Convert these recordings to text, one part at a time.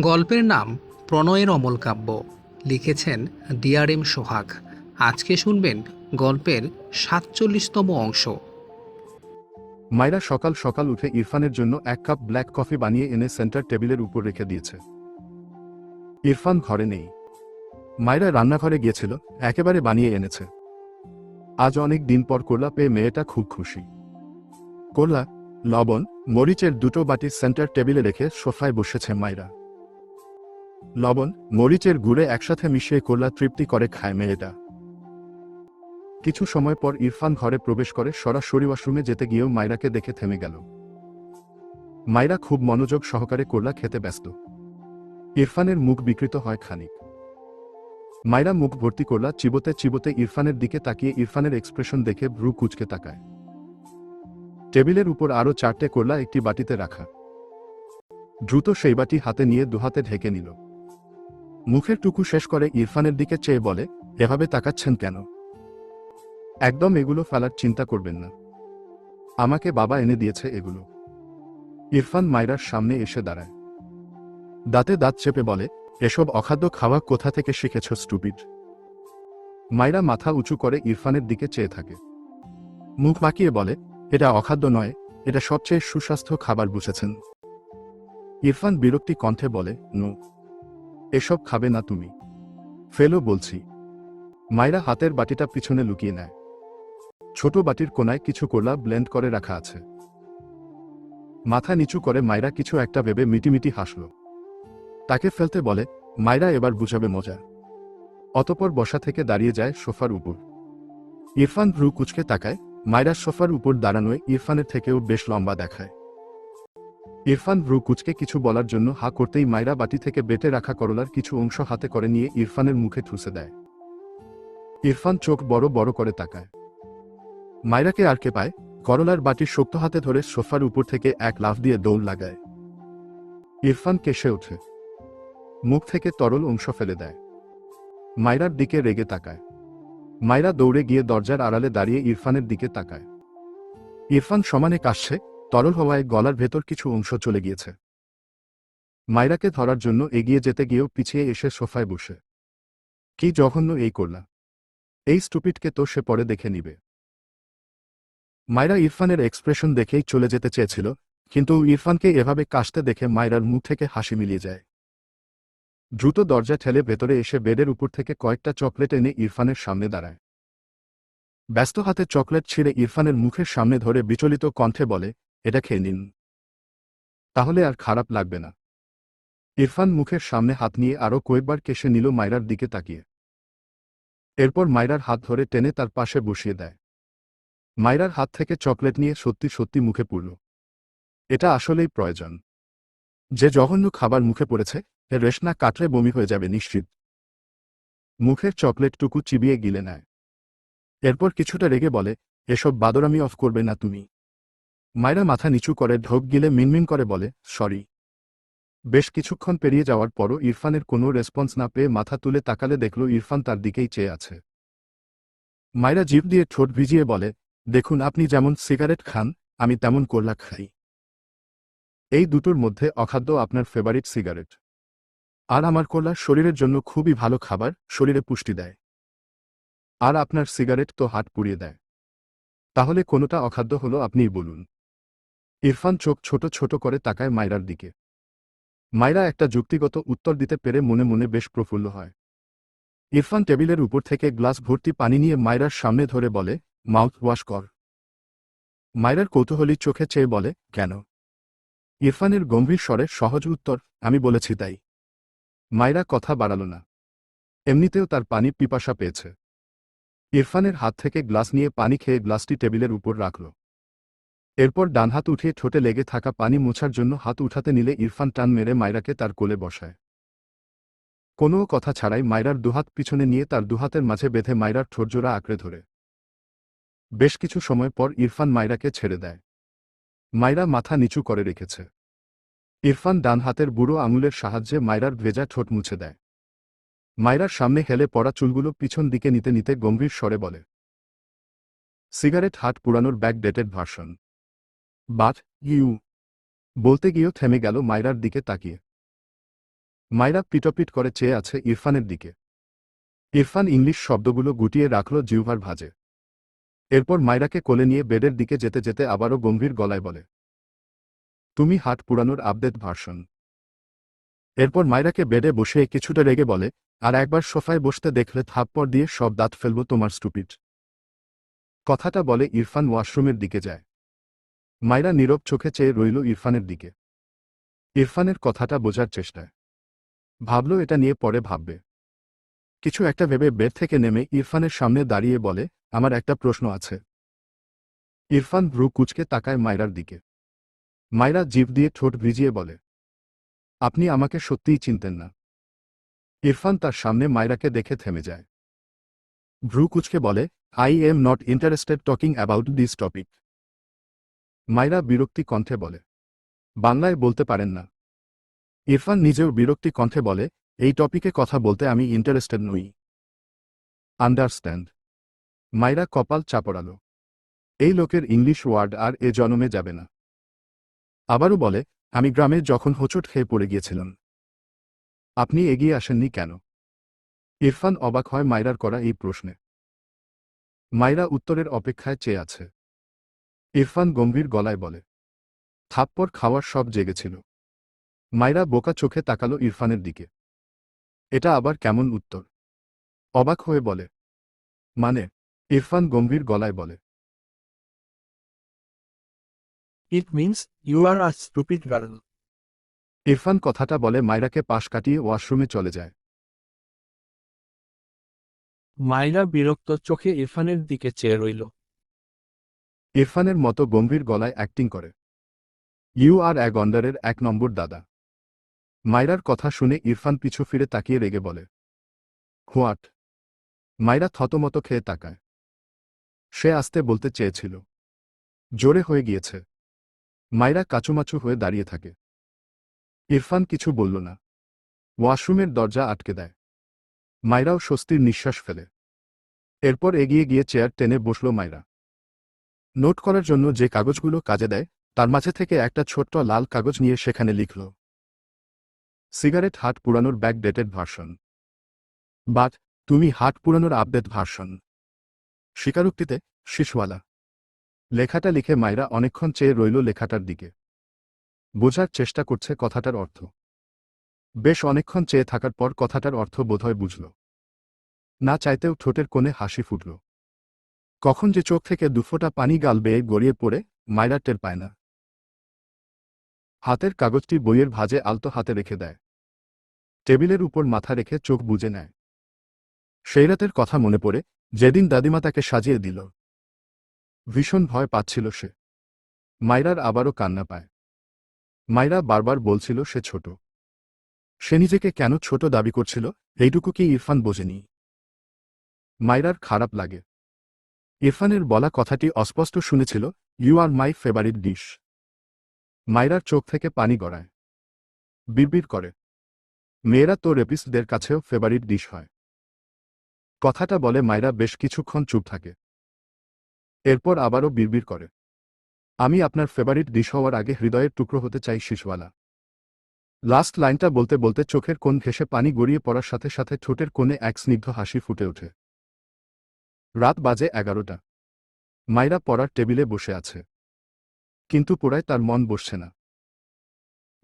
গল্পের নাম প্রণয়ের অমল কাব্য। লিখেছেন ডিআরএম সোহাগ। আজকে শুনবেন গল্পের সাতচল্লিশতম অংশ। মাইরা সকাল সকাল উঠে ইরফানের জন্য এক কাপ ব্ল্যাক কফি বানিয়ে এনে সেন্টার টেবিলের উপর রেখে দিয়েছে। ইরফান ঘরে নেই। মাইরা রান্নাঘরে গিয়েছিল, একেবারে বানিয়ে এনেছে। আজ অনেক দিন পর কোলা পেয়ে মেয়েটা খুব খুশি। কোলা, লবণ, মরিচের দুটো বাটি সেন্টার টেবিলে রেখে সোফায় বসেছে মাইরা। লবণ, মরিচের গুড়ে একসাথে মিশিয়ে কোল্লা তৃপ্তি করে খায় মেয়েটা। কিছু সময় পর ইরফান ঘরে প্রবেশ করে সরাসরি ওয়াশরুমে যেতে গিয়েও মাইরাকে দেখে থেমে গেল। মাইরা খুব মনোযোগ সহকারে কোল্লা খেতে ব্যস্ত। ইরফানের মুখ বিকৃত হয় খানিক। মাইরা মুখ ভর্তি করলা চিবোতে চিবোতে ইরফানের দিকে তাকিয়ে ইরফানের এক্সপ্রেশন দেখে ভ্রু কুচকে তাকায়। টেবিলের উপর আরও চারটে কোলা একটি বাটিতে রাখা। দ্রুত সেই বাটি হাতে নিয়ে দুহাতে ঢেকে নিল। মুখের টুকু শেষ করে ইরফানের দিকে চেয়ে বলে, এভাবে তাকাচ্ছেন কেন? একদম এগুলো ফেলার চিন্তা করবেন না। আমাকে বাবা এনে দিয়েছে এগুলো। ইরফান মাইরার সামনে এসে দাঁড়ায়। দাঁতে দাঁত চেপে বলে, এসব অখাদ্য খাওয়া কোথা থেকে শিখেছ, স্টুপিড? মাইরা মাথা উঁচু করে ইরফানের দিকে চেয়ে থাকে। মুখ বাঁকিয়ে বলে, এটা অখাদ্য নয়, এটা সবচেয়ে সুস্বাস্থ্য খাবার বুঝেছেন। ইরফান বিরক্তি কণ্ঠে বলে, নো। এসব খাবে না তুমি। ফেলো বলছি। মাইরা হাতের বাটিটা পিছনে লুকিয়ে নেয়। ছোট বাটির কোনায় কিছু কোলা ব্লেন্ড করে রাখা আছে। মাথা নিচু করে মাইরা কিছু একটা ভেবে মিটিমিটি হাসল। তাকে ফেলতে বলে, মাইরা এবার বুঝাবে মজা। অতপর বসা থেকে দাঁড়িয়ে যায় সোফার উপর। ইরফান ভ্রু কুচকে তাকায়। মাইরা সোফার উপর দাঁড়ানোয় ইরফানের থেকেও বেশ লম্বা দেখায়। ইরফান ভ্রু কুচকে কিছু বলার জন্য হা করতেই মাইরা বাটি থেকে বেটে রাখা করলার কিছু অংশ হাতে করে নিয়ে ইরফানের মুখে ঠুসে দেয়। ইরফান চোখ বড় বড় করে তাকায়। মাইরাকে আর কে পায়? করলার বাটির শক্ত হাতে ধরে সোফার উপর থেকে এক লাফ দিয়ে দৌড় লাগায়। ইরফান কেসে ওঠে। মুখ থেকে তরল অংশ ফেলে দেয়। মাইরার দিকে রেগে তাকায়। মাইরা দৌড়ে গিয়ে দরজার আড়ালে দাঁড়িয়ে ইরফানের দিকে তাকায়। ইরফান সমানে কাশছে। তরল হওয়ায় গলার ভেতর কিছু অংশ চলে গিয়েছে। মাইরাকে ধরার জন্য এগিয়ে যেতে গিয়েও পিছিয়ে এসে সোফায় বসে। কি জঘন্য এই করলা এই স্টুপিডকে তো সে পরে দেখে নিবে। মাইরা ইরফানের এক্সপ্রেশন দেখেই চলে যেতে চেয়েছিল, কিন্তু ইরফানকে এভাবে কাশতে দেখে মায়রার মুখ থেকে হাসি মিলিয়ে যায়। দ্রুত দরজা ঠেলে ভেতরে এসে বেডের উপর থেকে কয়েকটা চকলেট এনে ইরফানের সামনে দাঁড়ায়। ব্যস্ত হাতে চকলেট ছিঁড়ে ইরফানের মুখের সামনে ধরে বিচলিত কণ্ঠে বলে এটা খেয়ে নিন। তাহলে আর খারাপ লাগবে না। ইরফান মুখের সামনে হাত নিয়ে আরও কয়েকবার কেসে নিল মায়রার দিকে তাকিয়ে। এরপর মায়রার হাত ধরে টেনে তার পাশে বসিয়ে দেয়। মায়রার হাত থেকে চকলেট নিয়ে সত্যি সত্যি মুখে পুরল এটা আসলেই প্রয়োজন। যে জঘন্য খাবার মুখে পড়েছে, এর রেশনা কাটলে বমি হয়ে যাবে নিশ্চিত। মুখের চকলেটটুকু চিবিয়ে গিলে নেয়। এরপর কিছুটা রেগে বলে, এসব বাদরামি অফ করবে না তুমি। মায়রা মাথা নিচু করে ঢোক গিলে মিনমিন করে বলে, সরি। বেশ কিছুক্ষণ পেরিয়ে যাওয়ার পরও ইরফানের কোনো রেসপন্স না পেয়ে মাথা তুলে তাকালে দেখল ইরফান তার দিকেই চেয়ে আছে। মায়রা জিভ দিয়ে ঠোঁট ভিজিয়ে বলে, দেখুন, আপনি যেমন সিগারেট খান, আমি তেমন কোল্লা খাই। এই দুটোর মধ্যে অখাদ্য আপনার ফেভারিট সিগারেট। আর আমার কোলা শরীরের জন্য খুবই ভালো খাবার, শরীরে পুষ্টি দেয়। আর আপনার সিগারেট তো হাট পুড়িয়ে দেয়। তাহলে কোনোটা অখাদ্য হলো আপনিই বলুন। ইরফান চোখ ছোট ছোট করে তাকায় মায়রার দিকে। মায়রা একটা যুক্তিগত উত্তর দিতে পেরে মনে মনে বেশ প্রফুল্ল হয়। ইরফান টেবিলের উপর থেকে গ্লাস ভর্তি পানি নিয়ে মায়রার সামনে ধরে বলে, মাউথ ওয়াশ কর। মায়রার কৌতূহলী চোখে চেয়ে বলে, কেন? ইরফানের গম্ভীর স্বরে সহজ উত্তর, আমি বলেছি তাই। মায়রা কথা বাড়াল না। এমনিতেও তার পানি পিপাসা পেয়েছে। ইরফানের হাত থেকে গ্লাস নিয়ে পানি খেয়ে গ্লাসটি টেবিলের উপর রাখল। এরপর ডান হাত উঠিয়ে ঠোঁটে লেগে থাকা পানি মোছার জন্য হাত উঠাতে নিলে ইরফান টান মেরে মায়রাকে তার কোলে বসায়। কোনো কথা ছাড়াই মায়রার দুহাত পিছনে নিয়ে তার দুহাতের মাঝে বেঁধে মায়রার ঠোরজোড়া আঁকড়ে ধরে। বেশ কিছু সময় পর ইরফান মায়রাকে ছেড়ে দেয়। মায়রা মাথা নিচু করে রেখেছে। ইরফান ডান হাতের বুড়ো আঙুলের সাহায্যে মায়রার ভেজা ঠোঁট মুছে দেয়। মায়রার সামনে হেলে পড়া চুলগুলো পিছন দিকে নিতে নিতে গম্ভীর স্বরে বলে, সিগারেট হাট পুরানোর back dated version. But you. বলতে গিয়েও থেমে গেল মায়রার দিকে তাকিয়ে। মাইরা পিটপিট করে চেয়ে আছে ইরফানের দিকে। ইরফান ইংলিশ শব্দগুলো গুটিয়ে রাখল জিউভার ভাজে। এরপর মাইরাকে কোলে নিয়ে বেডের দিকে যেতে যেতে আবারও গম্ভীর গলায় বলে, তুমি হাট পুরানোর আপডেট ভার্সন। এরপর মাইরাকে বেডে বসে কিছুটা রেগে বলে, আর একবার সোফায় বসতে দেখলে থাপ্পড় দিয়ে সব দাঁত ফেলব তোমার স্টুপিড। কথাটা বলে ইরফান ওয়াশরুমের দিকে যায়। মাইরা নীরব চোখে চেয়ে রইল ইরফানের দিকে। ইরফানের কথাটা বোঝার চেষ্টায়। ভাবল এটা নিয়ে পরে ভাববে। কিছু একটা ভেবে বেড থেকে নেমে ইরফানের সামনে দাঁড়িয়ে বলে, আমার একটা প্রশ্ন আছে। ইরফান ভ্রু কুচকে তাকায় মায়রার দিকে। মায়রা জিভ দিয়ে ঠোঁট ভিজিয়ে বলে, আপনি আমাকে সত্যিই চিনতেন না। ইরফান তার সামনে মায়রাকে দেখে থেমে যায়। ভ্রু কুচকে বলে, I am not interested talking about this topic. Maira বিরক্তি কণ্ঠে বলে, বাংলায় বলতে পারেন না। ইরফান নিজেও বিরক্তি কণ্ঠে বলে, এই টপিকে কথা বলতে আমি ইন্টারেস্টেড নই। আন্ডারস্ট্যান্ড। মাইরা কপাল চাপড়ালো। এই লোকের ইংলিশ ওয়ার্ড আর এ জনমে যাবে না। আবারও বলে, আমি গ্রামে যখন হোঁচট খেয়ে পড়ে গিয়েছিলাম। আপনি এগিয়ে আসেননি কেন? ইরফান অবাক হয় মাইরার করা এই প্রশ্নে। মাইরা উত্তরের অপেক্ষায় চেয়ে আছে। ইরফান গম্ভীর গলায় বলে থাপ্পড় খাওয়ার সব জেগেছিল। মাইরা বোকা চোখে তাকালো ইরফানের দিকে। এটা আবার কেমন উত্তর? অবাক হয়ে বলে মানে? ইরফান গম্ভীর গলায় বলে it means you are a stupid girl. Irfan কথাটা বলে মাইরাকে পাশ কাটিয়ে ওয়াশরুমে চলে যায়। মাইরা বিরক্ত চোখে ইরফানের দিকে চেয়ে রইল। ইরফানের মতো গম্ভীর গলায় অ্যাক্টিং করে। ইউ আর এক অন্ডারের এক নম্বর দাদা। মাইরার কথা শুনে ইরফান পিছু ফিরে তাকিয়ে রেগে বলে, হোয়াট? মাইরা থতমত খেয়ে তাকায়। সে আসতে বলতে চেয়েছিল। জোরে হয়ে গিয়েছে। মাইরা কাচুমাচু হয়ে দাঁড়িয়ে থাকে। ইরফান কিছু বলল না। ওয়াশরুমের দরজা আটকে দেয়। মাইরাও স্বস্তির নিঃশ্বাস ফেলে। এরপর এগিয়ে গিয়ে চেয়ার টেনে বসল মাইরা। নোট করার জন্য যে কাগজগুলো কাজে দেয়, তার মাঝে থেকে একটা ছোট্ট লাল কাগজ নিয়ে সেখানে লিখল। সিগারেট হাট পুরানোর ব্যাক ডেটেড ভার্সন বাট, তুমি হাট পুরানোর আপডেট ভার্সন স্বীকারোক্তিতে, শিশওয়ালা। লেখাটা লিখে মাইরা অনেকক্ষণ চেয়ে রইল লেখাটার দিকে। বোঝার চেষ্টা করছে কথাটার অর্থ। বেশ অনেকক্ষণ চেয়ে থাকার পর কথাটার অর্থ বোধহয় বুঝল। না চাইতেও ঠোঁটের কোণে হাসি ফুটল। কখন যে চোখ থেকে দুফোঁটা পানি গাল বেয়ে গড়িয়ে পড়ে মাইরা টের পায় না। হাতের কাগজটি বইয়ের ভাজে আলতো হাতে রেখে দেয়। টেবিলের উপর মাথা রেখে চোখ বুজে নেয়। সেই রাতের কথা মনে পড়ে, যেদিন দাদিমা তাকে সাজিয়ে দিল। ভীষণ ভয় পাচ্ছিল সে। মাইরার আবারও কান্না পায়। মাইরা বারবার বলছিল, সে ছোট। সে নিজেকে কেন ছোট দাবি করছিল? এইটুকু কি ইরফান বোঝেনি? মাইরার খারাপ লাগে। ইরফানের বলা কথাটি অস্পষ্ট শুনেছিল you are my favourite dish মাইরার চোখ থেকে পানি গড়ায়। বিড়বিড় করে, মেয়েরা তো রেপিস্টদের কাছেও ফেভারিট ডিশ হয়। কথাটা বলে মাইরা বেশ কিছুক্ষণ চুপ থাকে। এরপর আবারও বিড়বিড় করে, আমি আপনার ফেভারিট ডিশ হওয়ার আগে হৃদয়ের টুকরো হতে চাই, শিশওয়ালা। লাস্ট লাইনটা বলতে বলতে চোখের কোণ ঘেসে পানি গড়িয়ে পড়ার সাথে সাথে ঠোঁটের কোণে এক স্নিগ্ধ হাসি ফুটে ওঠে। রাত বাজে এগারোটা। মাইরা পড়ার টেবিলে বসে আছে। কিন্তু পোড়ায় তার মন বসছে না।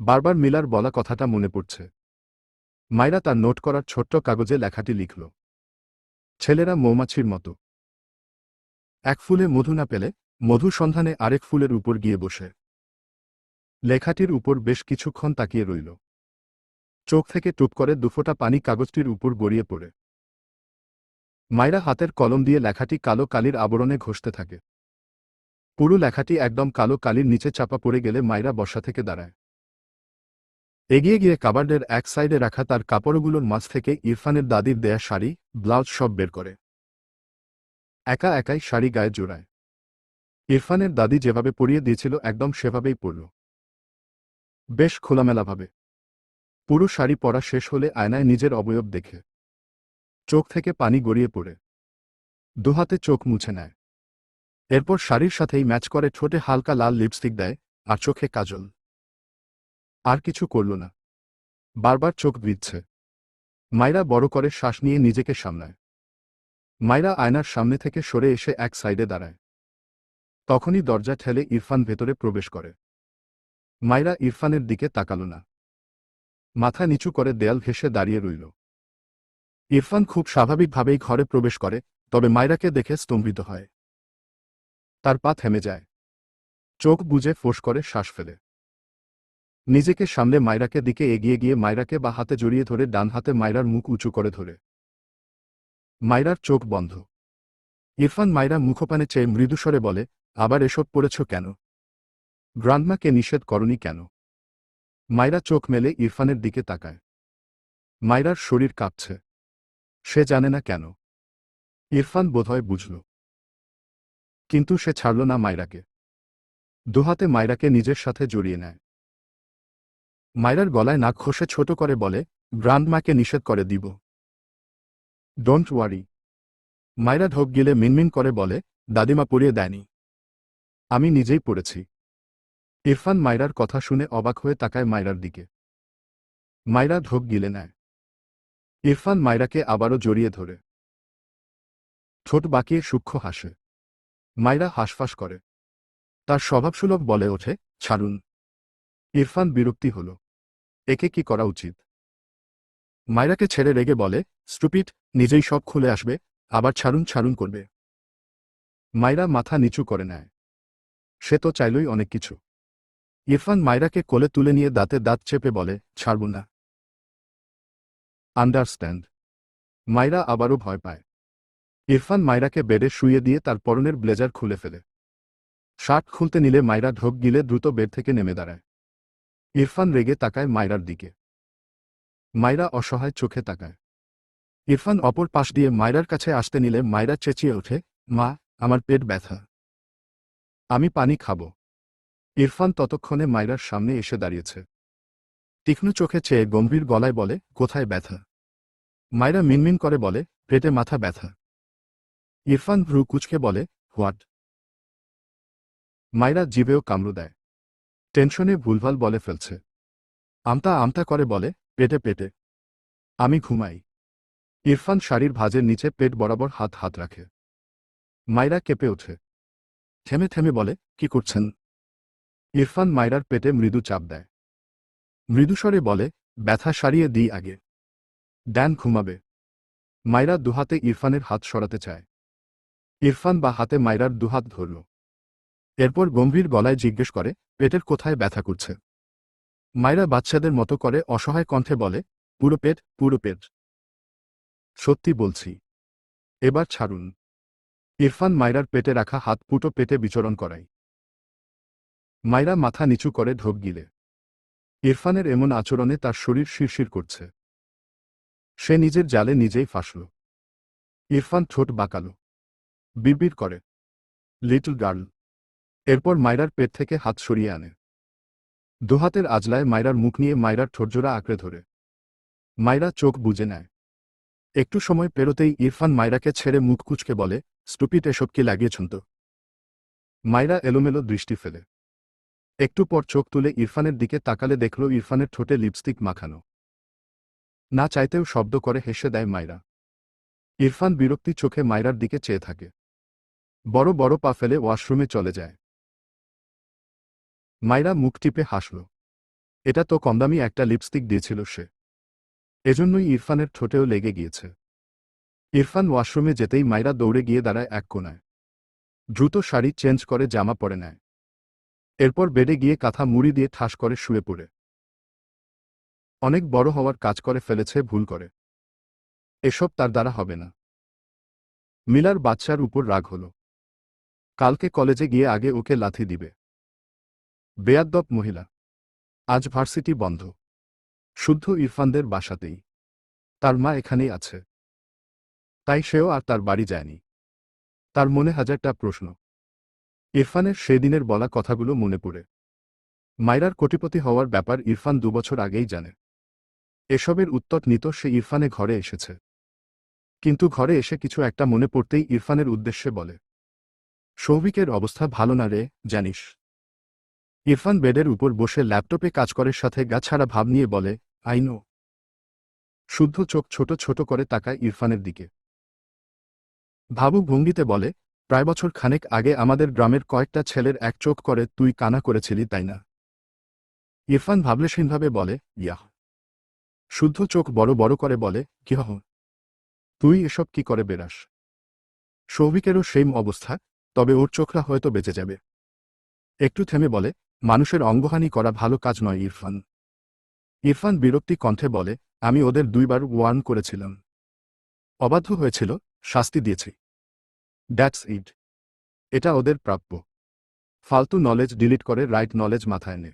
বারবার মিলার বলা কথাটা মনে পড়ছে। মাইরা তার নোট করার ছোট্ট কাগজে লেখাটি লিখল। ছেলেরা মৌমাছির মতো। এক ফুলে মধু না পেলে মধু সন্ধানে আরেক ফুলের উপর গিয়ে বসে। লেখাটির উপর বেশ কিছুক্ষণ তাকিয়ে রইল। চোখ থেকে টুপ করে দুফোঁটা পানি কাগজটির উপর গড়িয়ে পড়ে। মাইরা হাতের কলম দিয়ে লেখাটি কালো কালির আবরণে ঘষতে থাকে। পুরো লেখাটি একদম কালো কালির নিচে চাপা পড়ে গেলে মাইরা বসা থেকে দাঁড়ায়। এগিয়ে গিয়ে কাবার্ডের এক সাইডে রাখা তার কাপড়গুলোর মাঝ থেকে ইরফানের দাদির দেয়া শাড়ি, ব্লাউজ সব বের করে। একা একাই শাড়ি গায়ে জোড়ায়। ইরফানের দাদি যেভাবে পরিয়ে দিয়েছিল একদম সেভাবেই পরল। বেশ খোলামেলাভাবে। পুরো শাড়ি পরা শেষ হলে আয়নায় নিজের অবয়ব দেখে। চোখ থেকে পানি গড়িয়ে পড়ে। দুহাতে চোখ মুছে নেয়। এরপর শাড়ির সাথেই ম্যাচ করে, ঠোঁটে হালকা লাল লিপস্টিক দেয় আর চোখে কাজল। আর কিছু করল না। বারবার চোখ ভিজছে। মাইরা বড় করে শ্বাস নিয়ে নিজেকে সামলায়। মাইরা আয়নার সামনে থেকে সরে এসে এক সাইডে দাঁড়ায়। তখনই দরজা ঠেলে ইরফান ভেতরে প্রবেশ করে। মাইরা ইরফানের দিকে তাকাল না। মাথা নিচু করে দেয়াল ঘেঁষে দাঁড়িয়ে রইল। ইরফান খুব স্বাভাবিকভাবেই ঘরে প্রবেশ করে, তবে মাইরাকে দেখে স্তম্ভিত হয়। তার পা থেমে যায়। চোখ বুজে ফোঁস করে শ্বাস ফেলে। নিজেকে সামনে মাইরাকে দিকে এগিয়ে গিয়ে মাইরাকে বা হাতে জড়িয়ে ধরে ডান হাতে মাইরার মুখ উঁচু করে ধরে। মাইরার চোখ বন্ধ। ইরফান মাইরা মুখপানে চেয়ে মৃদুস্বরে বলে, আবার এসব পড়েছ কেন? গ্রান্ডমাকে নিষেধ করনি কেন? মাইরা চোখ মেলে ইরফানের দিকে তাকায়। মাইরার শরীর কাঁপছে। সে জানে না কেন। ইরফান বোধহয় বুঝল। কিন্তু সে ছাড়ল না মাইরাকে দুহাতে মাইরাকে নিজের সাথে জড়িয়ে নেয়। মাইরার গলায় নাক খসে ছোট করে বলে গ্রান্ডমাকে নিষেধ করে দিব। Don't worry. মাইরা ঢোক গিলে মিনমিন করে বলে, দাদিমা পড়িয়ে দেয়নি। আমি নিজেই পড়েছি। ইরফান মাইরার কথা শুনে অবাক হয়ে তাকায় মাইরার দিকে। মাইরা ঢোক গিলে নেয়। ইরফান মাইরাকে আবারও জড়িয়ে ধরে। ঠোঁট বাঁকিয়ে সূক্ষ্ম হাসে। মাইরা হাসফাস করে। তার স্বভাবসুলভ বলে ওঠে, ছাড়ুন। ইরফান বিরক্তি হল। একে কি করা উচিত? মাইরাকে ছেড়ে রেগে বলে স্টুপিট নিজেই সব খুলে আসবে, আবার ছাড়ুন ছাড়ুন করবে। মাইরা মাথা নিচু করে নেয়। সে তো চাইলই অনেক কিছু। ইরফান মাইরাকে কোলে তুলে নিয়ে দাঁতে দাঁত চেপে বলে, ছাড়ব না। আন্ডারস্ট্যান্ড মাইরা আবারও ভয় পায়। ইরফান মাইরাকে বেডে শুয়ে দিয়ে তার পরনের ব্লেজার খুলে ফেলে। শার্ট খুলতে নিলে মাইরা ঢোক গিলে দ্রুত বেড থেকে নেমে দাঁড়ায়। ইরফান রেগে তাকায় মাইরার দিকে। মাইরা অসহায় চোখে তাকায়। ইরফান অপর পাশ দিয়ে মাইরার কাছে আসতে নিলে মাইরা চেঁচিয়ে ওঠে, মা, আমার পেট ব্যথা। আমি পানি খাব। ইরফান ততক্ষণে মাইরার সামনে এসে দাঁড়িয়েছে। তীক্ষ্ণ চোখে চেয়ে গম্ভীর গলায় বলে, কোথায় ব্যথা? মাইরা মিনমিন করে বলে, পেটে মাথা ব্যথা। ইরফান ভ্রু কুচকে বলে, হোয়াট? মাইরা জিবেও কামড়ু দেয়। টেনশনে ভুলভাল বলে ফেলছে। আমতা আমতা করে বলে, পেটে পেটে। আমি ঘুমাই। ইরফান শাড়ির ভাজের নিচে পেট বরাবর হাত হাত রাখে। মাইরা কেঁপে ওঠে। থেমে থেমে বলে, কি করছেন? ইরফান মাইরার পেটে মৃদু চাপ দেয়। মৃদুস্বরে বলে, ব্যথা সারিয়ে দিই আগে। ড্যান ঘুমাবে। মাইরা দুহাতে ইরফানের হাত সরাতে চায়। ইরফান বা হাতে মাইরার দুহাত ধরল। এরপর গম্ভীর গলায় জিজ্ঞেস করে, পেটের কোথায় ব্যথা করছে? মাইরা বাচ্চাদের মতো করে অসহায় কণ্ঠে বলে, পুরো পেট পুরো পেট। সত্যি বলছি। এবার ছাড়ুন। ইরফান মাইরার পেটে রাখা হাত পুটো পেটে বিচরণ করায়। মাইরা মাথা নিচু করে ঢোক গিলে। ইরফানের এমন আচরণে তার শরীর শিরশির করছে। সে নিজের জালে নিজেই ফাঁসল। ইরফান ঠোঁট বাঁকাল। বিড়বিড় করে। Little girl. এরপর মাইরার পেট থেকে হাত সরিয়ে আনে। দুহাতের আজলায় মাইরার মুখ নিয়ে মাইরার ঠোরজোড়া আঁকড়ে ধরে। মাইরা চোখ বুজে নেয়। একটু সময় পেরোতেই ইরফান মাইরাকে ছেড়ে মুখ কুচকে বলে স্টুপিট এসব কি লাগিয়েছন তো? মাইরা এলোমেলো দৃষ্টি ফেলে। একটু পর চোখ তুলে ইরফানের দিকে তাকালে দেখল ইরফানের ঠোঁটে লিপস্টিক মাখানো। না চাইতেও শব্দ করে হেসে দেয় মাইরা। ইরফান বিরক্তি চোখে মাইরার দিকে চেয়ে থাকে। বড় বড় পা ফেলে ওয়াশরুমে চলে যায়। মাইরা মুখ টিপে হাসল। এটা তো কমদামি একটা লিপস্টিক দিয়েছিল সে। এজন্যই ইরফানের ঠোঁটেও লেগে গিয়েছে। ইরফান ওয়াশরুমে যেতেই মাইরা দৌড়ে গিয়ে দাঁড়ায় এক কোনায়। দ্রুত শাড়ি চেঞ্জ করে জামা পরে নেয়। এরপর বেডে গিয়ে কাঁথা মুড়ি দিয়ে ঠাস করে শুয়ে পড়ে। অনেক বড় হওয়ার কাজ করে ফেলেছে, ভুল করে। এসব তার দ্বারা হবে না। মিলার বাচ্চার উপর রাগ হল। কালকে কলেজে গিয়ে আগে ওকে লাথি দিবে। বেয়াদ্দপ মহিলা। আজ ভার্সিটি বন্ধ। শুদ্ধ ইরফানদের বাসাতেই। তার মা এখানেই আছে। তাই সেও আর তার বাড়ি যায়নি। তার মনে হাজারটা প্রশ্ন। ইরফানের সেদিনের বলা কথাগুলো মনে পড়ে। মাইরার কোটিপতি হওয়ার ব্যাপার ইরফান দুবছর আগেই জানে। এসবের উত্তর নিত সে ইরফানে ঘরে এসেছে। কিন্তু ঘরে এসে কিছু একটা মনে পড়তেই ইরফানের উদ্দেশ্যে বলে, সৌভিকের অবস্থা ভালো না রে, জানিস? ইরফান বেডের উপর বসে ল্যাপটপে কাজ করার সাথে গা ছাড়া ভাব নিয়ে বলে আইনো শুদ্ধ চোখ ছোট ছোট করে তাকায় ইরফানের দিকে। ভাবুক ভঙ্গিতে বলে প্রায় বছর খানেক আগে আমাদের গ্রামের কয়েকটা ছেলের এক চোখ করে তুই কানা করেছিলি, তাই না? ইরফান ভাবলেশীনভাবে বলে, ইয়াহ। শুদ্ধ চোখ বড় বড় করে বলে, কি হহ তুই এসব কি করে বেরাস সৌভিকেরও সেম অবস্থা, তবে ওর চোখরা হয়তো বেঁচে যাবে। একটু থেমে বলে, মানুষের অঙ্গহানি করা ভালো কাজ নয়, ইরফান। ইরফান বিরক্তি কণ্ঠে বলে, আমি ওদের দুইবার ওয়ার্ন করেছিলাম। অবাধ্য হয়েছিল, শাস্তি দিয়েছি। দ্যাটস ইট এটা ওদের প্রাপ্য। ফালতু নলেজ ডিলিট করে রাইট নলেজ মাথায় নে।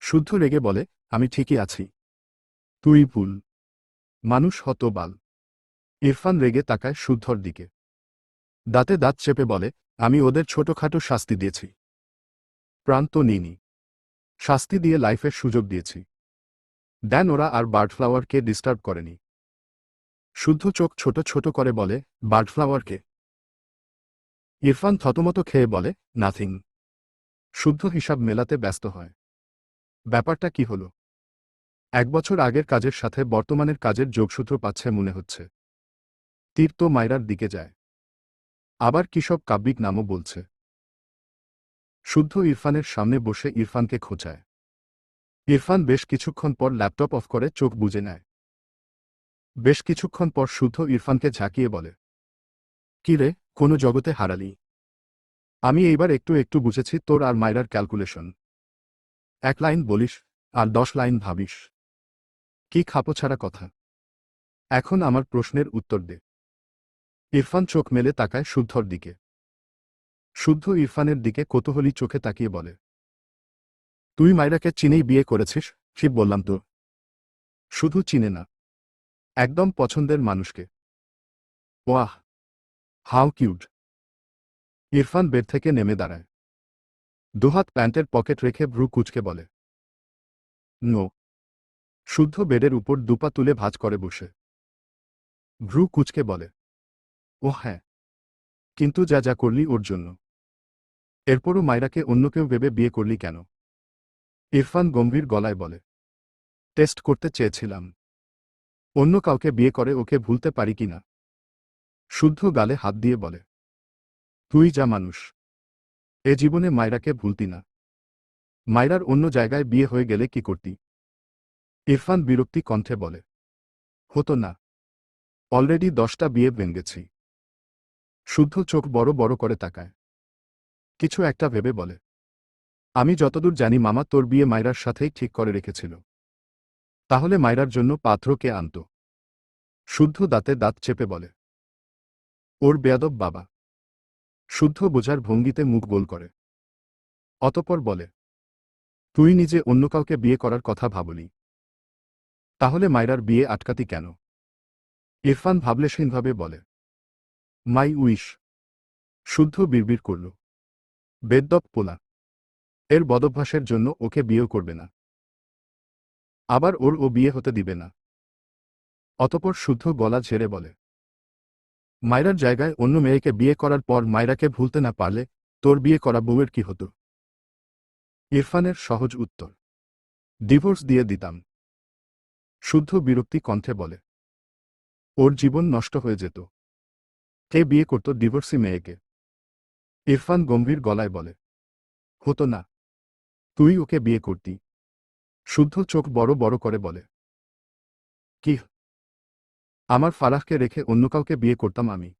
শুদ্ধ রেগে বলে, আমি ঠিকই আছি। তুই ভুল। মানুষ হত বাল ইরফান রেগে তাকায় শুদ্ধর দিকে। দাঁতে দাঁত চেপে বলে, আমি ওদের ছোটখাটো শাস্তি দিয়েছি। প্রান্ত নিইনি। শাস্তি দিয়ে লাইফের সুযোগ দিয়েছি। দেন ওরা আর বার্ডফ্লাওয়ারকে ডিস্টার্ব করেনি। শুদ্ধ চোখ ছোট ছোট করে বলে বার্ডফ্লাওয়ারকে ইরফান থতমত খেয়ে বলে, নাথিং। শুদ্ধ হিসাব মেলাতে ব্যস্ত হয়। ব্যাপারটা কি হল? এক বছর আগের কাজের সাথে বর্তমানের কাজের যোগসূত্র পাচ্ছে মনে হচ্ছে। তীর তো মায়রার দিকে যায়। আবার কিসব কাব্যিক নামও বলছে। শুদ্ধ ইরফানের সামনে বসে ইরফানকে খোঁচায়। ইরফান বেশ কিছুক্ষণ পর ল্যাপটপ অফ করে চোখ বুজে নেয়। বেশ কিছুক্ষণ পর শুদ্ধ ইরফানকে ঝাঁকিয়ে বলে, কি রে, কোনো জগতে হারালি। আমি এইবার একটু একটু বুঝেছি তোর আর মায়রার ক্যালকুলেশন। এক লাইন বলিস আর দশ লাইন ভাবিস। কি খাপো ছাড়া কথা। এখন আমার প্রশ্নের উত্তর দে। ইরফান চোখ মেলে তাকায় শুদ্ধর দিকে। শুদ্ধ ইরফানের দিকে কৌতূহলী চোখে তাকিয়ে বলে, তুই মায়রাকে চিনেই বিয়ে করেছিস, ঠিক বললাম তো। শুধু চিনে না। একদম পছন্দের মানুষকে। Wow! How cute. Irfan bed থেকে নেমে দাঁড়ায়। দুহাত প্যান্টের পকেট রেখে ভ্রু কুচকে বলে, নো। শুদ্ধ বেডের উপর দুপা তুলে ভাঁজ করে বসে। ভ্রু কুচকে বলে ও হ্যাঁ। কিন্তু যা যা করলি ওর জন্য। এরপরও মায়রাকে অন্য কেউ ভেবে বিয়ে করলি কেন? ইরফান গম্ভীর গলায় বলে, টেস্ট করতে চেয়েছিলাম। অন্য কাউকে বিয়ে করে ওকে ভুলতে পারি কিনা শুদ্ধ গালে হাত দিয়ে বলে, তুই যা মানুষ। এ জীবনে মায়রাকে ভুলতি না। মায়রার অন্য জায়গায় বিয়ে হয়ে গেলে কি করতি? ইরফান বিরক্তি কণ্ঠে বলে, হতো না। অলরেডি দশটা বিয়ে ভেঙ্গেছি। শুদ্ধ চোখ বড় বড় করে তাকায়। কিছু একটা ভেবে বলে, আমি যতদূর জানি মামা তোর বিয়ে মায়রার সাথেই ঠিক করে রেখেছিল। তাহলে মায়রার জন্য পাত্র কে আনত। শুদ্ধ দাঁতে দাঁত চেপে বলে, ওর বেয়াদব বাবা। শুদ্ধ বোঝার ভঙ্গিতে মুখ গোল করে। অতপর বলে, তুই নিজে অন্য কাউকে বিয়ে করার কথা ভাবলি। তাহলে মায়রার বিয়ে আটকাতি কেন? ইরফান ভাবলেশীনভাবে বলে, মাই উইশ। শুদ্ধ বিড়বিড় করল বেদ্যপ পোলা, এর বদভ্যাসের জন্য ওকে বিয়েও করবে না। আবার ওর ও বিয়ে হতে দিবে না। অতপর শুদ্ধ গলা ঝেড়ে বলে মায়রার জায়গায় অন্য মেয়েকে বিয়ে করার পর মায়রাকে ভুলতে না পারলে তোর বিয়ে করা বউয়ের কি হতো? ইরফানের সহজ উত্তর, ডিভোর্স দিয়ে দিতাম। শুদ্ধ বিরক্তি কণ্ঠে বলে, ওর জীবন নষ্ট হয়ে যেত। কে বিয়ে করত ডিভোর্সি মেয়েকে? ইরফান গম্ভীর গলায় বলে, হতো না। তুই ওকে বিয়ে করতি। শুদ্ধ চোখ বড় বড় করে বলে, কি? আমার ফারাহকে রেখে অন্য কাউকে বিয়ে করতাম আমি?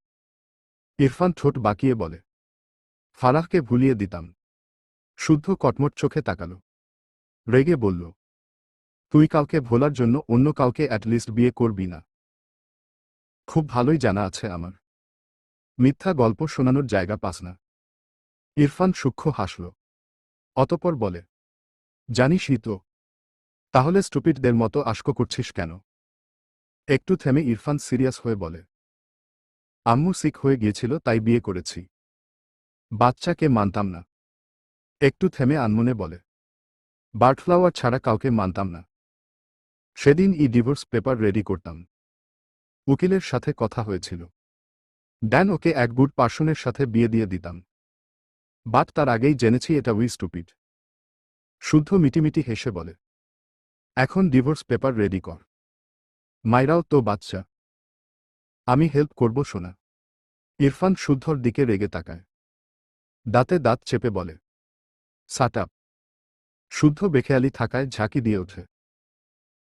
ইরফান ঠোঁট বাঁকিয়ে বলে, ফারাহকে ভুলিয়ে দিতাম। শুদ্ধ কটমট চোখে তাকাল, রেগে বলল, তুই কাউকে ভোলার জন্য অন্য কাউকে অ্যাটলিস্ট বিয়ে করবি না। খুব ভালোই জানা আছে আমার। মিথ্যা গল্প শোনানোর জায়গা পাস না। ইরফান সূক্ষ্ম হাসল, অতপর বলে, জানিসই তো তাহলে স্টুপিডদের মতো আশক করছিস কেন? একটু থেমে ইরফান সিরিয়াস হয়ে বলে, আম্মু সিক হয়ে গিয়েছিল, তাই বিয়ে করেছি। বাচ্চাকে মানতাম না। একটু থেমে আনমনে বলে বার্ডফ্লাওয়ার ছাড়া কাউকে মানতাম না। সেদিন ই ডিভোর্স পেপার রেডি করতাম। উকিলের সাথে কথা হয়েছিল। ড্যান ওকে এক গুড পার্সনের সাথে বিয়ে দিয়ে দিতাম। বাট তার আগেই জেনেছি এটা উই স্টুপিড। শুদ্ধ মিটিমিটি হেসে বলে এখন ডিভোর্স পেপার রেডি কর। মাইরাও তো বাচ্চা আমি হেল্প করব শোনা ইরফান শুদ্ধর দিকে রেগে তাকায়। দাঁতে দাঁত চেপে বলে, সাট। আপ শুদ্ধ বেখেয়ালি থাকায় ঝাঁকি দিয়ে ওঠে।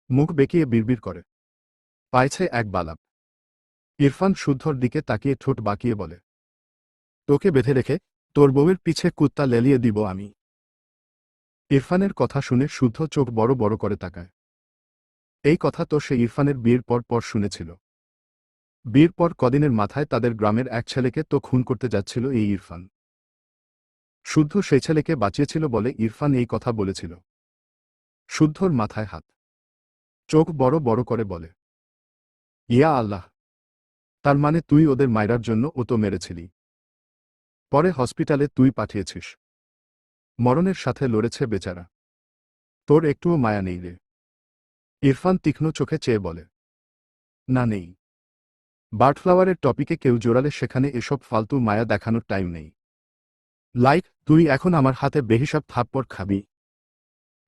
মুখ বেঁকিয়ে বিড়বিড় করে। পাইছে এক বালাপ। ইরফান শুদ্ধর দিকে তাকিয়ে ঠোঁট বাঁকিয়ে বলে, তোকে বেঁধে রেখে তোর বউয়ের পিছে কুত্তা লেলিয়ে দিব আমি। ইরফানের কথা শুনে শুদ্ধ চোখ বড় বড় করে তাকায়। এই কথা তো সে ইরফানের বিয়ের পর পর শুনেছিল। বিয়ের পর কদিনের মাথায় তাদের গ্রামের এক ছেলেকে তো খুন করতে যাচ্ছিল এই ইরফান। শুদ্ধ সেই ছেলেকে বাঁচিয়েছিল বলে ইরফান এই কথা বলেছিল। শুদ্ধর মাথায় হাত। চোখ বড় বড় করে বলে, ইয়া আল্লাহ, তার মানে তুই ওদের মায়রার জন্য ও তো মেরেছিলি। পরে হসপিটালে তুই পাঠিয়েছিস। মরণের সাথে লড়েছে বেচারা। তোর একটুও মায়া নেই রে। ইরফান তীক্ষ্ণ চোখে চেয়ে বলে, না নেই। বার্ডফ্লাওয়ারের টপিকে কেউ জোরালে সেখানে এসব ফালতু মায়া দেখানোর টাইম নেই। লাইক, তুই এখন আমার হাতে বেহিসাব থাপ্পড় খাবি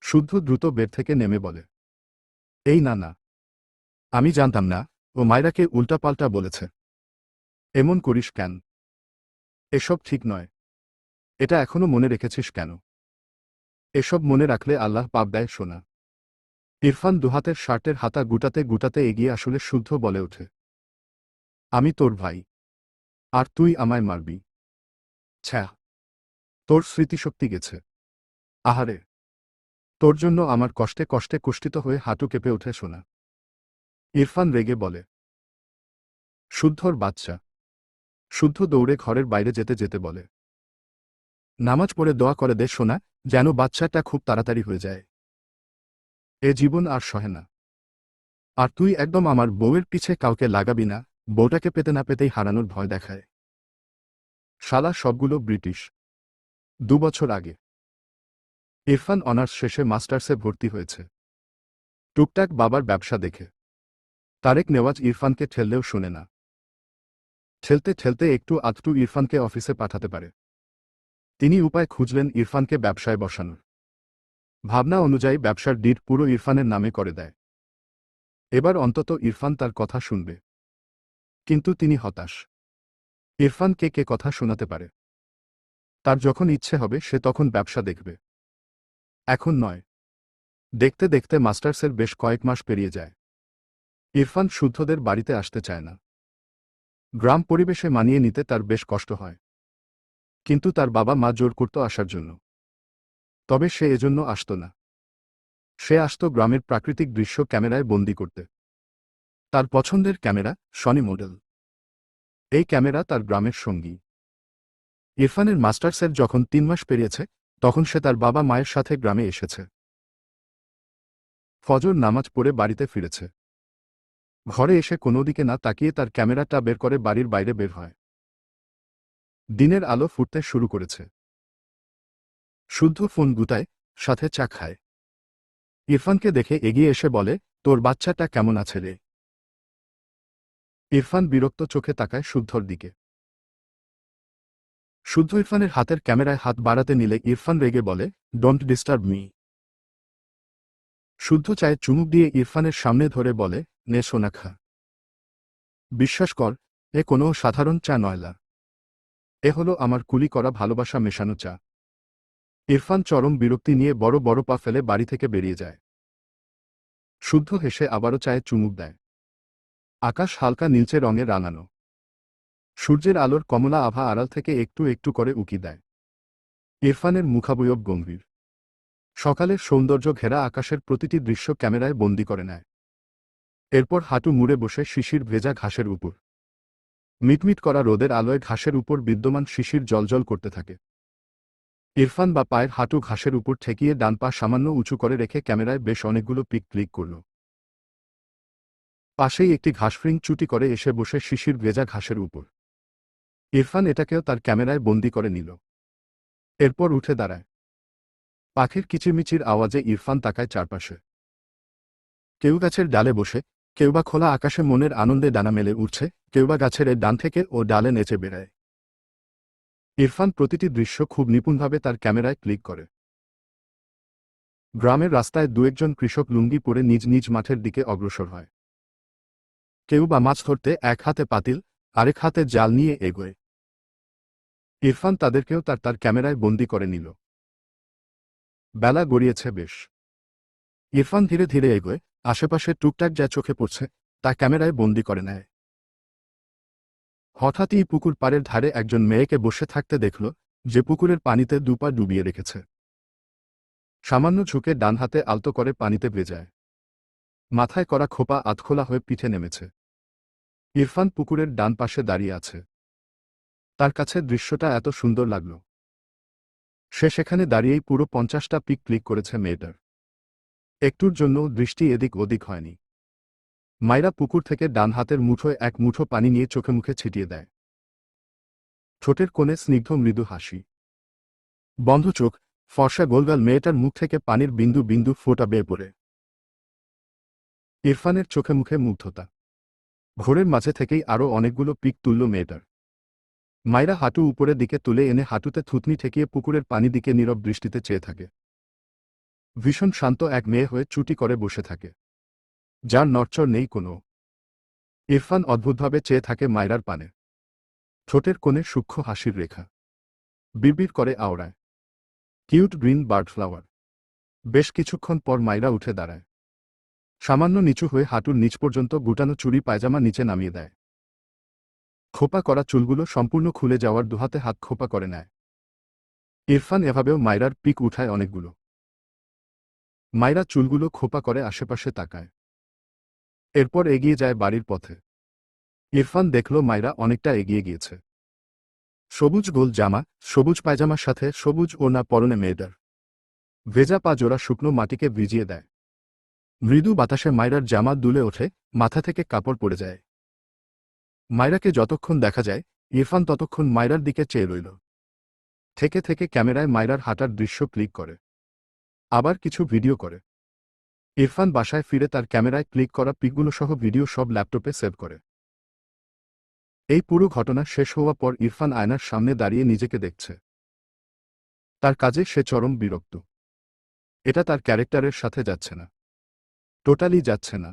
শুদ্ধ দ্রুত বের থেকে নেমে বলে, এই না না। আমি জানতাম না, ও মায়রাকে উল্টাপাল্টা বলেছে। এমন করিস কেন? এসব ঠিক নয়। এটা এখনও মনে রেখেছিস কেন? এসব মনে রাখলে আল্লাহ পাপ দেয় শোনা ইরফান দুহাতের শার্টের হাতা গুটাতে গুটাতে এগিয়ে আসলে শুদ্ধ বলে ওঠে। আমি তোর ভাই। আর তুই আমায় মারবি। ছ্যা। তোর স্মৃতিশক্তি গেছে। আহারে। তোর জন্য আমার কষ্টে কষ্টে কুষ্ঠিত হয়ে হাঁটু কেঁপে ওঠে শোনা ইরফান রেগে বলে। শুদ্ধর বাচ্চা। শুদ্ধ দৌড়ে ঘরের বাইরে যেতে যেতে বলে। নামাজ পড়ে দোয়া করে দে শোনা, যেন বাচ্চাটা খুব তাড়াতাড়ি হয়ে যায়। এ জীবন আর সহে না। আর তুই একদম আমার বউয়ের পিছে কাউকে লাগাবি না, বউটাকে পেতে না পেতেই হারানোর ভয় দেখায়। শালা সবগুলো ব্রিটিশ। দু বছর আগে। ইরফান অনার্স শেষে মাস্টার্সে ভর্তি হয়েছে। টুকটাক বাবার ব্যবসা দেখে। তারেক নেওয়াজ ইরফানকে ঠেললেও শোনে না। ঠেলতে ঠেলতে একটু আধটু ইরফানকে অফিসে পাঠাতে পারে। তিনি উপায় খুঁজলেন ইরফানকে ব্যবসায় বসানোর। ভাবনা অনুযায়ী ব্যবসার ডিট পুরো ইরফানের নামে করে দেয়। এবার অন্তত ইরফান তার কথা শুনবে। কিন্তু তিনি হতাশ। ইরফান কে কে কথা শোনাতে পারে? তার যখন ইচ্ছে হবে, সে তখন ব্যবসা দেখবে। এখন নয়। দেখতে দেখতে মাস্টার্সের বেশ কয়েক মাস পেরিয়ে যায়। ইরফান শুদ্ধদের বাড়িতে আসতে চায় না। গ্রাম পরিবেশে মানিয়ে নিতে তার বেশ কষ্ট হয়। কিন্তু তার বাবা মা জোর করত আসার জন্য। তবে সে এজন্য আসত না। সে আসত গ্রামের প্রাকৃতিক দৃশ্য ক্যামেরায় বন্দি করতে। তার পছন্দের ক্যামেরা সনি মডেল। এই ক্যামেরা তার গ্রামের সঙ্গী। ইরফানের মাস্টার্সের যখন তিন মাস পেরিয়েছে, তখন সে তার বাবা মায়ের সাথে গ্রামে এসেছে। ফজর নামাজ পড়ে বাড়িতে ফিরেছে। ঘরে এসে কোনো দিকে না তাকিয়ে তার ক্যামেরাটা বের করে বাড়ির বাইরে বের হয়। দিনের আলো ফুটতে শুরু করেছে। শুদ্ধ ফোন গুতায়, সাথে চা খায়। ইরফানকে দেখে এগিয়ে এসে বলে, তোর বাচ্চাটা কেমন আছে রে? ইরফান বিরক্ত চোখে তাকায় শুদ্ধর দিকে। শুদ্ধ ইরফানের হাতের ক্যামেরায় হাত বাড়াতে নিলে ইরফান রেগে বলে ডোন্ট ডিস্টার্ব মি শুদ্ধ চায়ে চুমুক দিয়ে ইরফানের সামনে ধরে বলে, নে সোনা খা। বিশ্বাস কর, এ কোনো সাধারণ চা নয়লা এ হলো আমার কুলি করা ভালোবাসা মেশানো চা। ইরফান চরম বিরক্তি নিয়ে বড় বড় পা ফেলে বাড়ি থেকে বেরিয়ে যায়। শুদ্ধ হেসে আবারও চায়ে চুমুক দেয়। আকাশ হালকা নীলচে রঙে রাঙানো। সূর্যের আলোর কমলা আভা আড়াল থেকে একটু একটু করে উকি দেয়। ইরফানের মুখাবয়ব গম্ভীর। সকালের সৌন্দর্য ঘেরা আকাশের প্রতিটি দৃশ্য ক্যামেরায় বন্দি করে নেয়। এরপর হাঁটু মুড়ে বসে শিশির ভেজা ঘাসের উপর। মিটমিট করা রোদের আলোয় ঘাসের উপর বিদ্যমান শিশির জলজল করতে থাকে। ইরফান বা পায়ের হাঁটু ঘাসের উপর ঠেকিয়ে ডান পা সামান্য উঁচু করে রেখে ক্যামেরায় বেশ অনেকগুলো পিক ক্লিক করল। পাশেই একটি ঘাসফ্রিং চুটি করে এসে বসে শিশির ভেজা ঘাসের উপর। ইরফান এটাকেও তার ক্যামেরায় বন্দি করে নিল। এরপর উঠে দাঁড়ায়। পাখির কিচিরমিচির আওয়াজে ইরফান তাকায় চারপাশে। কেউ গাছের ডালে বসে কেউ বা খোলা আকাশে মনের আনন্দে ডানা মেলে উঠছে কেউ বা গাছের ডান থেকে ও ডালে নেচে বেড়ায়। ইরফান প্রতিটি দৃশ্য খুব নিপুণভাবে তার ক্যামেরায় ক্লিক করে। গ্রামের রাস্তায় দু একজন কৃষক লুঙ্গি পরে নিজ নিজ মাঠের দিকে অগ্রসর হয়। কেউ বা মাছ ধরতে এক হাতে পাতিল, আরেক হাতে জাল নিয়ে এগোয়। ইরফান তাদেরকেও তার তার ক্যামেরায় বন্দি করে নিল। বেলা গড়িয়েছে বেশ। ইরফান ধীরে ধীরে এগোয় আশেপাশে টুকটাক যা চোখে পড়ছে, তা ক্যামেরায় বন্দি করে নেয়। হঠাৎই পুকুর পাড়ের ধারে একজন মেয়েকে বসে থাকতে দেখল যে পুকুরের পানিতে দুপা ডুবিয়ে রেখেছে। সামান্য ঝুঁকে ডান হাতে আলতো করে পানিতে ভেজায় মাথায় করা খোপা আধখোলা হয়ে পিঠে নেমেছে। ইরফান পুকুরের ডান পাশে দাঁড়িয়ে আছে। তার কাছে দৃশ্যটা এত সুন্দর লাগল। সে সেখানে দাঁড়িয়েই পুরো পঞ্চাশটা পিক ক্লিক করেছে মেয়েটার। একটুর জন্য দৃষ্টি এদিক ওদিক হয়নি। মাইরা পুকুর থেকে ডান হাতের মুঠোয় এক মুঠো পানি নিয়ে চোখে মুখে ছিটিয়ে দেয়। ঠোঁটের কোণে স্নিগ্ধ মৃদু হাসি। বন্ধ চোখ, ফর্সা গোলগাল মেয়েটার মুখ থেকে পানির বিন্দু বিন্দু ফোটা বেয়ে পড়ে। ইরফানের চোখে মুখে মুগ্ধতা। ঘোরের মাঝে থেকেই আরও অনেকগুলো পিক তুলল মেয়েটার। মাইরা হাঁটু উপরের দিকে তুলে এনে হাঁটুতে থুতনি ঠেকিয়ে পুকুরের পানি দিকে নীরব দৃষ্টিতে চেয়ে থাকে। ভীষণ শান্ত এক মেয়ে হয়ে চুটি করে বসে থাকে। যার নড়চড় নেই কোনো। ইরফান অদ্ভুতভাবে চেয়ে থাকে মায়রার পানে। ঠোঁটের কোণে সূক্ষ্ম হাসির রেখা। বিড়বিড় করে আওড়ায়। Cute green bird flower. বেশ কিছুক্ষণ পর মাইরা উঠে দাঁড়ায়। সামান্য নিচু হয়ে হাঁটুর নিচ পর্যন্ত গুটানো চুরি পায়জামা নিচে নামিয়ে দেয়। খোপা করা চুলগুলো সম্পূর্ণ খুলে যাওয়ার দুহাতে হাত খোপা করে নেয়। ইরফান এভাবেও মাইরার পিক উঠায় অনেকগুলো। মাইরা চুলগুলো খোপা করে আশেপাশে তাকায়। এরপর এগিয়ে যায় বাড়ির পথে। ইরফান দেখল মাইরা অনেকটা এগিয়ে গিয়েছে। সবুজ গোল জামা, সবুজ পায়জামার সাথে সবুজ ওনা পরনে মেয়েটার ভেজা পা জোড়া শুকনো মাটিকে ভিজিয়ে দেয়। মৃদু বাতাসে মাইরার জামা দুলে ওঠে, মাথা থেকে কাপড় পড়ে যায়। মাইরাকে যতক্ষণ দেখা যায়, ইরফান ততক্ষণ মাইরার দিকে চেয়ে রইল। থেকে থেকে ক্যামেরায় মাইরার হাঁটার দৃশ্য ক্লিক করে। আবার কিছু ভিডিও করে। ইরফান বাসায় ফিরে তার ক্যামেরায় ক্লিক করা পিকগুলো সহ ভিডিও সব ল্যাপটপে সেভ করে। এই পুরো ঘটনা শেষ হওয়া পর ইরফান আয়নার সামনে দাঁড়িয়ে নিজেকে দেখছে। তার কাজে সে চরম বিরক্ত। এটা তার ক্যারেক্টারের সাথে যাচ্ছে না। টোটালি যাচ্ছে না।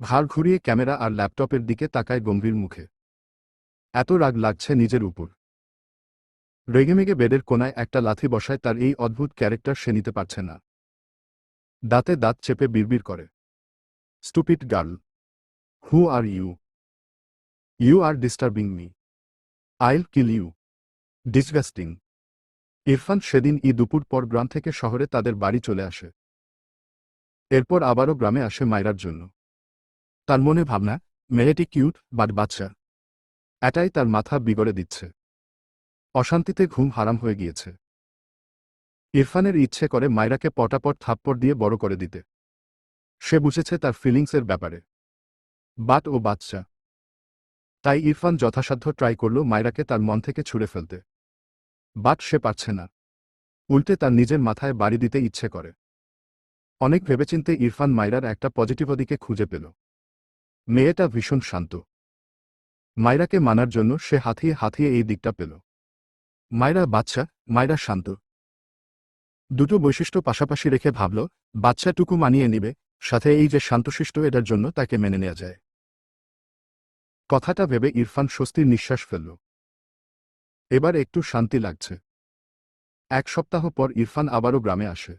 ঘাড় ঘুরিয়ে ক্যামেরা আর ল্যাপটপের দিকে তাকায় গম্ভীর মুখে। এত রাগ লাগছে নিজের উপর। রেগেমেগে বেডের কোনায় একটা লাথি বসায় তার এই অদ্ভুত ক্যারেক্টার সে নিতে পারছে না। দাঁতে দাঁত চেপে বিড়বিড় করে। Stupid girl. Who are you. You are disturbing me. I'll kill you. Disgusting. Irfan সেদিন ই দুপুর পর গ্রাম থেকে শহরে তাদের বাড়ি চলে আসে। এরপর আবারও গ্রামে আসে মায়রার জন্য। তার মনে ভাবনা মেয়েটি কিউট, বাট বাচ্চা। এটাই তার মাথা বিগড়ে দিচ্ছে। অশান্তিতে ঘুম হারাম হয়ে গিয়েছে। ইরফানের ইচ্ছে করে মায়রাকে পটাপট থাপ্পড় দিয়ে বড় করে দিতে। সে বুঝেছে তার ফিলিংসের ব্যাপারে। বাট ও বাচ্চা। তাই ইরফান যথাসাধ্য ট্রাই করল মায়রাকে তার মন থেকে ছুঁড়ে ফেলতে। বাট সে পারছে না। উল্টে তার নিজের মাথায় বাড়ি দিতে ইচ্ছে করে। অনেক ভেবেচিন্তে ইরফান মায়রার একটা পজিটিভ দিকে খুঁজে পেল। মেয়েটা ভীষণ শান্ত। মায়রাকে মানার জন্য সে হাতিয়ে হাতিয়ে এই দিকটা পেল। মায়রা বাচ্চা মায়রা শান্ত। দুটো বৈশিষ্ট্য পাশাপাশি রেখে ভাবল বাচ্চাটুকু মানিয়ে নিবে, সাথে এই যে শান্তশিষ্ট এটার জন্য তাকে মেনে নেওয়া যায়। কথাটা ভেবে ইরফান স্বস্তির নিঃশ্বাস ফেলল। এবার একটু শান্তি লাগছে। এক সপ্তাহ পর ইরফান আবারও গ্রামে আসে।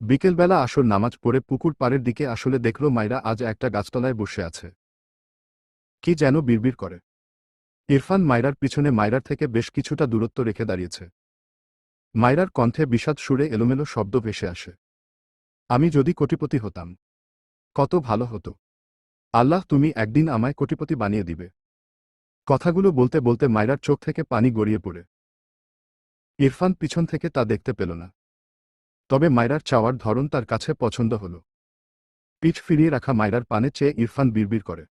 বিকেলবেলা আসর নামাজ পড়ে পুকুর পাড়ের দিকে আসলে দেখল মাইরা আজ একটা গাছতলায় বসে আছে। কি যেন বিড়বিড় করে। ইরফান মায়রার পিছনে মায়রার থেকে বেশ কিছুটা দূরত্ব রেখে দাঁড়িয়েছে। মায়রার কণ্ঠে বিষাদ সুরে এলোমেলো শব্দ ভেসে আসে। আমি যদি কোটিপতি হতাম, কত ভালো হতো। আল্লাহ, তুমি একদিন আমায় কোটিপতি বানিয়ে দিবে। কথাগুলো বলতে বলতে মায়রার চোখ থেকে পানি গড়িয়ে পড়ে। ইরফান পিছন থেকে তা দেখতে পেল না। তবে মায়রার চাওয়ার ধরন তার কাছে পছন্দ হল। পিঠ ফিরিয়ে রাখা মায়রার পানে চেয়ে ইরফান বিড়বিড় করে।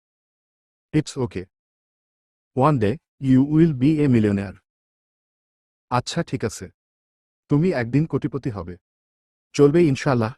It's okay one day you will be a millionaire আচ্ছা ঠিক আছে। তুমি একদিন কোটিপতি হবে। চলবে ইনশাআল্লাহ।